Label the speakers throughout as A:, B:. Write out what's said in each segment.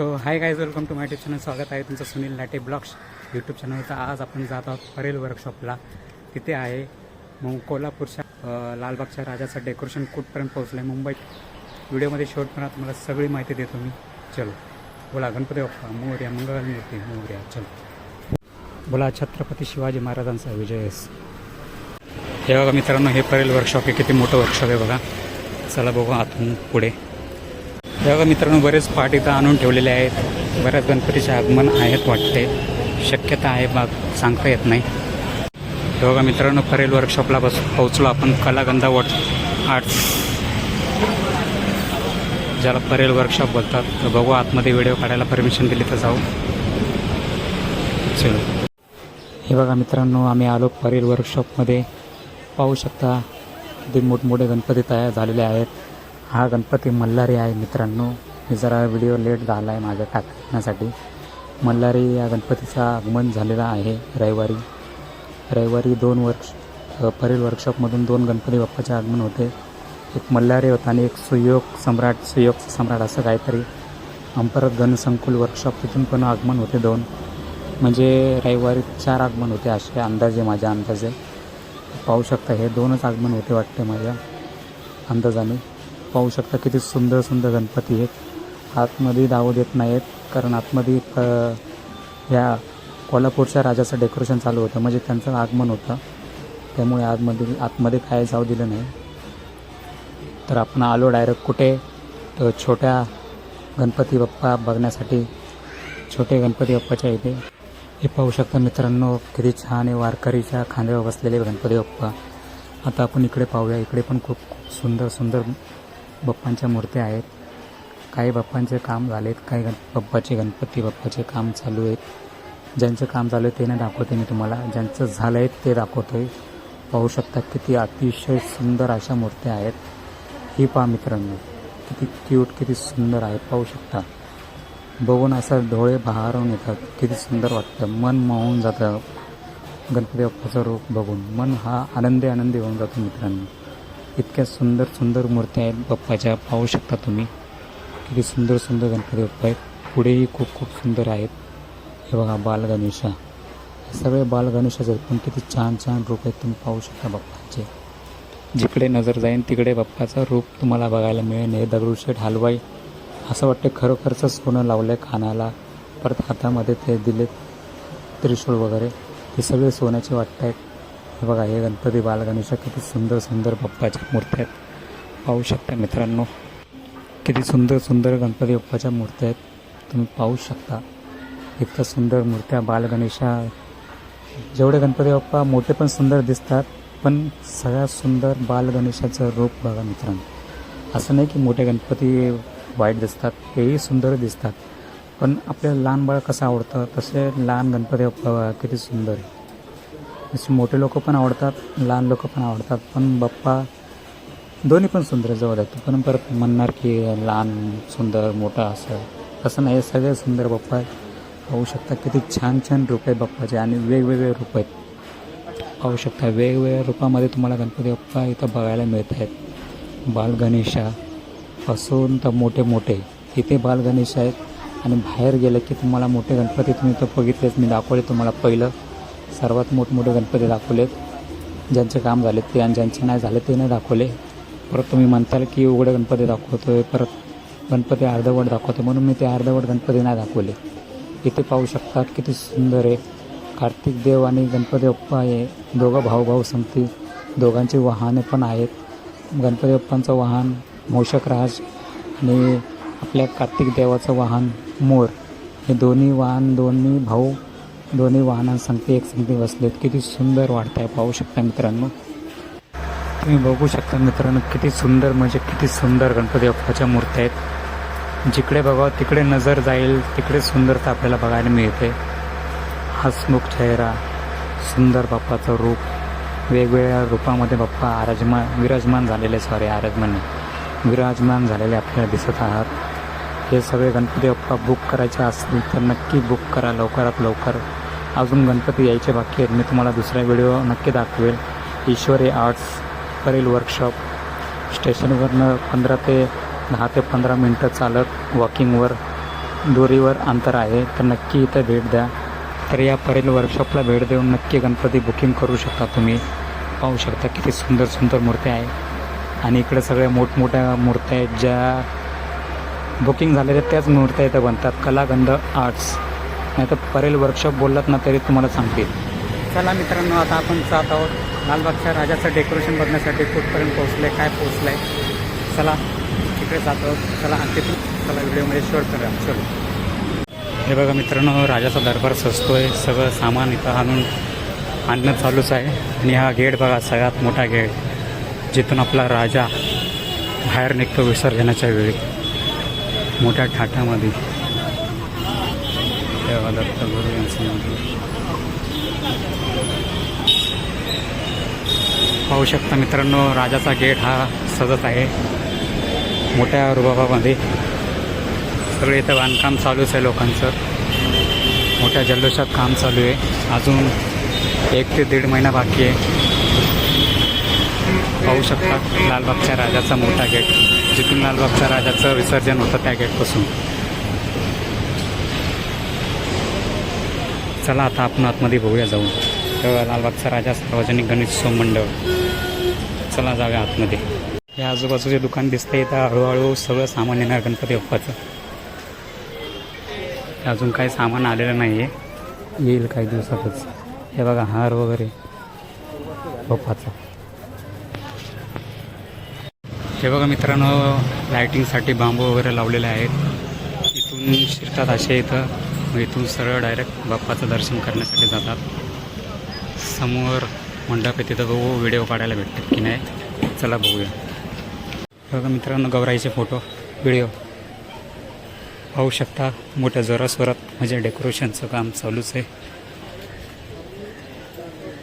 A: So hi guys welcome to my tube channel स्वागत आहे तुमचं सुनील लाटे ब्लॉग्स यूट्यूब चॅनलचा आज आपण जात आहोत परेल वर्कशॉपला तिथे आहे मग कोल्हापूरच्या लालबागच्या राजाचं डेकोरेशन कुठपर्यंत पोहोचलं आहे मुंबईत व्हिडिओमध्ये शेवटपर्यंत तुम्हाला सगळी माहिती देतो मी. चलो. बोला गणपती बाप्पा मोर्या मंगळ मूर्ती मोर्या चलो. बोला छत्रपती शिवाजी महाराजांचा विजय. हे बघा मित्रांनो हे परेल वर्कशॉप आहे. किती मोठं वर्कशॉप आहे बघा. चला बघू आतून पुढे. तेव्हा मित्रांनो बरेच पाठ इथं आणून ठेवलेले आहेत. बऱ्याच गणपतीचे आगमन आहेत वाटते. शक्यता आहे बाग सांगता येत नाही. हे बघा मित्रांनो परेल वर्कशॉपला बस पोहोचलो आपण कलागंधा वॉट आर्ट्स ज्याला परेल वर्कशॉप बोलतात. तर बघू आतमध्ये व्हिडिओ काढायला परमिशन दिली तर जाऊ. चलो. हे बघा मित्रांनो आम्ही आलो परेल वर्कशॉपमध्ये पाहू शकता किती मोठमोठे गणपती तयार झालेले आहेत. हा गणपती मल्हारी आहे मित्रांनो. मी जरा व्हिडिओ लेट झाला आहे माझ्या टाकण्यासाठी. मल्हारी या गणपतीचं आगमन झालेलं आहे रविवारी. रविवारी दोन वर्ष परेल वर्कशॉपमधून दोन गणपती बाप्पाचे आगमन होते. एक मल्हारी होता आणि एक सुयोग सम्राट सुयोग सम्राट असं काहीतरी. अंपरत गणसंकुल वर्कशॉप तिथून पण आगमन होते दोन. म्हणजे रविवारी चार आगमन होते असे अंदाजे माझ्या अंदाजे. पाहू शकता हे दोनच आगमन होते वाटते माझ्या अंदाजाने. पाहू शकता किती सुंदर सुंदर गणपती आहेत. आतमध्ये दावू देत नाहीत कारण आतमध्ये प ह्या कोल्हापूरच्या राजाचं डेकोरेशन चालू होतं. म्हणजे त्यांचं आगमन होतं. त्यामुळे आतमध्ये आतमध्ये काय जाऊ दिलं नाही. तर आपण आलो डायरेक्ट कुठे? तर छोट्या गणपती बाप्पा बघण्यासाठी छोटे गणपती बाप्पाच्या इथे. हे पाहू शकता मित्रांनो किती छान आहे वारकरीच्या खांद्यावर बसलेले गणपती बाप्पा. आता आपण इकडे पाहूया. इकडे पण खूप सुंदर सुंदर बाप्पांच्या मूर्त्या आहेत. काही बाप्पांचे काम झालेत काही गण बाप्पाचे गणपती बाप्पाचे काम चालू आहेत. ज्यांचं काम चालू आहे ते नाही दाखवते मी तुम्हाला. ज्यांचं झालं आहे ते दाखवतो आहे पाहू शकता किती अतिशय सुंदर अशा मूर्त्या आहेत. ही पहा मित्रांनो किती क्यूट किती सुंदर आहे पाहू शकता. बघून असं डोळे बहारून येतात. किती सुंदर वाटतं. मन मोहून जातं. गणपती बाप्पाचं रूप बघून. मन हा आनंदी आनंदी होऊन जातो मित्रांनो. इतक्या सुंदर सुंदर मूर्त्या आहेत. बाप्पाच्या पाहू शकता तुम्ही. किती सुंदर सुंदर गणपती बाप्पा आहेत. पुढेही खूप खूप सुंदर आहेत. हे बघा बाल गणेशा. हे सगळे बालगणेशाच आहेत पण किती छान छान रूप आहेत. तुम्ही पाहू शकता बाप्पाचे. जिकडे नजर जाईन तिकडे बाप्पाचं रूप तुम्हाला बघायला मिळेल. हे दगडूशेठ हलवाई. असं वाटतं खरोखरचं सोनं लावलं आहे कानाला. परत हातामध्ये ते दिलेत त्रिशूळ वगैरे. हे सगळे सोन्याचे वाटत आहेत. हे बघा हे गणपती बालगणेशा किती सुंदर सुंदर बाप्पाच्या मूर्त्या आहेत. पाहू शकता मित्रांनो किती सुंदर सुंदर गणपती बाप्पाच्या मूर्त्या आहेत. तुम्ही पाहू शकता इतक्या सुंदर मूर्त्या बालगणेशा. जेवढे गणपती बाप्पा मोठे पण सुंदर दिसतात पण सगळ्यात सुंदर बालगणेशाचं रूप बघा मित्रांनो. असं नाही की मोठे गणपती वाईट दिसतात तेही सुंदर दिसतात. पण आपल्याला लहान बाळ कसं आवडतं तसे लहान गणपती बाप्पा बघा किती सुंदर आहे जसे मोठे लोक पण आवडतात लहान लोक पण आवडतात पण बाप्पा दोन्ही पण सुंदर जवळ आहेत. पण परत म्हणणार की लहान सुंदर मोठा असं तसं नाही. सगळे सुंदर बाप्पा आहेत. पाहू शकता किती छान छान रूप आहेत बाप्पाचे आणि वेगवेगळे रूप आहेत. पाहू शकता वेगवेगळ्या रूपामध्ये तुम्हाला गणपती बाप्पा इथं बघायला मिळत आहेत. बालगणेशापासून तर मोठे मोठे. इथे बालगणेश आहेत आणि बाहेर गेलं की तुम्हाला मोठे गणपती तुम्ही तर बघितलेच. मी दाखवले तुम्हाला पहिलं. सर्वात मोठमोठे गणपती दाखवलेत. ज्यांचे काम झाले ते आणि ज्यांचे नाही झाले ते नाही दाखवले. परत तुम्ही म्हणताल की उघडे गणपती दाखवतोय परत गणपती अर्धवट दाखवतो म्हणून मी ते अर्धवट गणपती नाही दाखवले. इथे पाहू शकतात किती सुंदर आहे. कार्तिक देव आणि गणपती बाप्पा आहे दोघं भाऊभाऊ संपती दोघांची वाहने पण आहेत. गणपती बाप्पांचं वाहन मोषकराज आणि आपल्या कार्तिक देवाचं वाहन मोर. हे दोन्ही वाहन दोन्ही भाऊ दोन्ही वाहनांसंगती एक बसले बसलेत किती सुंदर वाटत आहे पाहू शकता मित्रांनो. तुम्ही बघू शकता मित्रांनो किती सुंदर म्हणजे किती सुंदर गणपती बाप्पाच्या मूर्त्या आहेत. जिकडे बघावं तिकडे नजर जाईल तिकडे सुंदरता आपल्याला बघायला मिळते. हसमुख चेहरा सुंदर बाप्पाचं रूप. वेगवेगळ्या रूपामध्ये बाप्पा आराजमान विराजमान झालेले सॉरी आराजमान विराजमान झालेले आपल्याला दिसत आहात. हे सगळे गणपती बाप्पा बुक करायचे असतील तर नक्की बुक करा लवकरात लवकर. अजून गणपती यायचे बाकी आहेत. मी तुम्हाला दुसरा व्हिडिओ नक्की दाखवेल. ईश्वरी आर्ट्स करेल वर्कशॉप स्टेशनवरनं पंधरा ते दहा ते पंधरा मिनटं चालत वॉकिंगवर दुरीवर अंतर आहे तर नक्की इथं भेट द्या. तर या परेल वर्कशॉपला भेट देऊन नक्की गणपती बुकिंग करू शकता तुम्ही. पाहू शकता किती सुंदर सुंदर मूर्त्या आहे. आणि इकडे सगळ्या मोठमोठ्या मूर्त्या आहेत ज्या बुकिंग झालेल्या त्याच मूर्त्या इथं बनतात. कलागंध आर्ट्स. नाही तर परेल वर्कशॉप बोललात ना तरी तुम्हाला सांगतील. चला मित्रांनो आता आपण जात आहोत. लालबागच्या राजाचं डेकोरेशन बघण्यासाठी कुठपर्यंत पोहोचलं आहे काय पोहोचलं आहे चला तिकडे जात आहोत. चला आणि तिथून चला व्हिडिओमध्ये शेअर करूया. चलो. हे बघा मित्रांनो राजाचा दरबार सजतोय. सगळं सामान इथं आणून आणणं चालूच आहे. आणि हा गेट बघा सगळ्यात मोठा गेट जिथून आपला राजा बाहेर निघतो विसर्जनाच्या वेळी. मोठ्या ठाठामध्ये तेव्हा यांचं पाहू शकता मित्रांनो राजाचा गेट हा सजत आहे मोठ्या रुबाबामध्ये सगळे इथं बांधकाम चालूच आहे लोकांचं मोठ्या जल्लोषात काम चालू आहे अजून एक ते दीड महिना बाकी आहे पाहू शकता लालबागच्या राजाचा मोठा गेट जिथून लालबागच्या राजाचं विसर्जन होतं त्या गेटपासून चला आता आपण आतमध्ये बघूया जाऊन. तेव्हा लालबागचा राजा सार्वजनिक गणेशोत्सव मंडळ. चला जाऊया आतमध्ये. हे आजूबाजूचे दुकान दिसतंय तर हळूहळू सगळं सामान येणार गणपती बाप्पाचं. अजून काही सामान आलेलं नाही आहे येईल काही दिवसातच. हे बघा हार वगैरे. बाप्पाचा. हे बघा मित्रांनो लायटिंगसाठी बांबू वगैरे लावलेले आहेत. इथून शिरतात असे इथं. मग इथून सरळ डायरेक्ट बाप्पाचं दर्शन करण्यासाठी जातात. समोर मंडप आहे तिथं बघू व्हिडिओ काढायला भेटतात की नाही. चला बघूया. बघा मित्रांनो गौराईचे फोटो व्हिडिओ पाहू शकता मोठ्या जोरास्वरात म्हणजे डेकोरेशनचं काम चालूच आहे.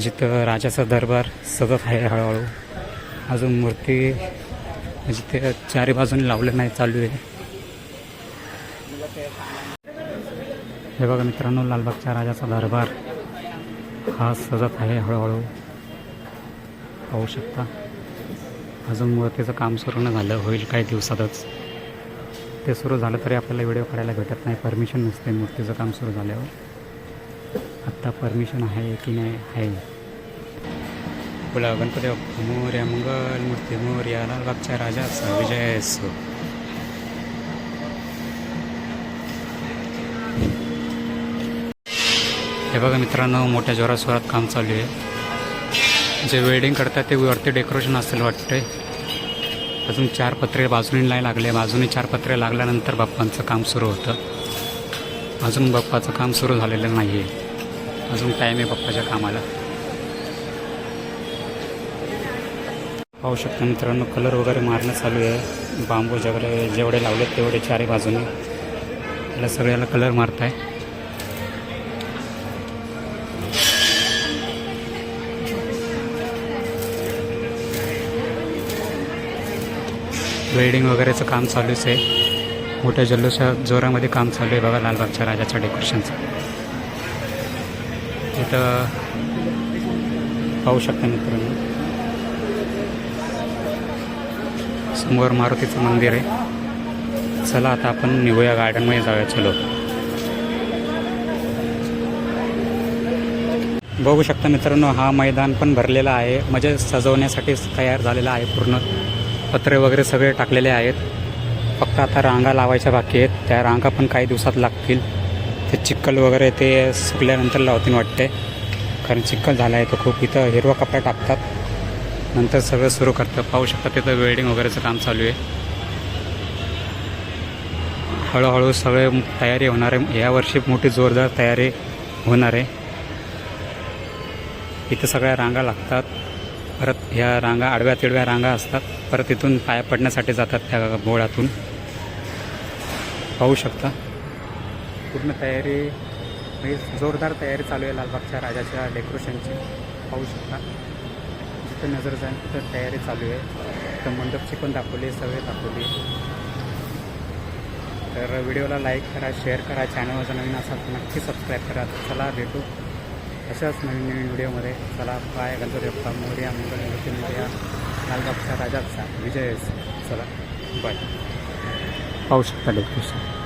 A: जिथं राजाचा दरबार सतत आहे हळूहळू. अजून मूर्ती म्हणजे ते चारी बाजूने लावलं नाही चालू आहे. हे बघा मित्रांनो लालबागच्या राजाचा दरबार. हा सजत आहे हळूहळू. पाहू शकता. अजून मूर्तीचं काम सुरू न झालं होईल काही दिवसातच. ते सुरू झालं तरी आपल्याला व्हिडिओ काढायला भेटत नाही. परमिशन नसते मूर्तीचं काम सुरू झाल्यावर. आत्ता परमिशन आहे की नाही आहे. बोला गणपती बाप्पा मोर्या मंगल मूर्ती मोर्या लालबागच्या राजाचा विजय असो हे बघा मित्रांनो मोठ्या जोरास्वरात काम चालू आहे. जे वेल्डिंग करतात ते वरती डेकोरेशन असेल वाटते अजून चार पत्रे बाजूने नाही लागले. बाजूने चार पत्रे लागल्यानंतर बाप्पांचं काम सुरू होतं. अजून बाप्पाचं काम सुरू झालेलं नाही आहे अजून टाईम आहे बाप्पाच्या कामाला. पाहू शकता मित्रांनो कलर वगैरे मारणं चालू आहे. बांबू जेवढे जेवढे लावलेत तेवढे चारही बाजूने. त्याला सगळ्याला कलर मारताय. वेल्डिंग वगैरेचं काम चालूच आहे. मोठ्या जल्लोषा जोरामध्ये काम चालू आहे बघा लालबागच्या राजाच्या डेकोरेशनचं इथं पाहू शकता मित्रांनो. समोर मारुतीचं मंदिर आहे. चला आता आपण निघूया गार्डनमध्ये जाऊया चलो. बघू शकता मित्रांनो हा मैदान पण भरलेला आहे. म्हणजे सजवण्यासाठी तयार झालेला आहे पूर्ण. पत्रे वगैरे सगळे टाकलेले आहेत. फक्त आता रांगा लावायच्या बाकी आहेत. त्या रांगा पण काही दिवसात लागतील. ते चिखल वगैरे ते सुकल्यानंतर लावतील वाटते. कारण चिखल झाला आहे तो खूप. इथं हिरवा कपडा टाकतात. नंतर सगळं सुरू करतं पाहू शकता तिथं वेल्डिंग वगैरेचं काम चालू आहे. हळूहळू सगळे तयारी होणार आहे. यावर्षी मोठी जोरदार तयारी होणार आहे. इथं सगळ्या रांगा लागतात. परत ह्या रांगा आडव्या तिडव्या रांगा असतात. परत इथून पाया पडण्यासाठी जातात त्या गोळातून पाहू शकता. पूर्ण तयारी म्हणजे जोरदार तयारी चालू आहे लालबागच्या राजाच्या डेकोरेशनची. पाहू शकता. जिथं नजर जाईल तिथं तयारी चालू आहे. तर मंडपची पण दाखवली सगळे दाखवली. तर व्हिडिओला लाईक करा शेअर करा चॅनलवर जर नवीन असाल तर नक्की सबस्क्राईब करा. चला भेटू. अशाच नवीन नवीन व्हिडिओमध्ये चला पाय गणपती बाप्पा मोर्या मंगल गणपती मोर्या. लालबागचा राजाचा विजयस चला बाय. पाहू शकता डेकोरेशन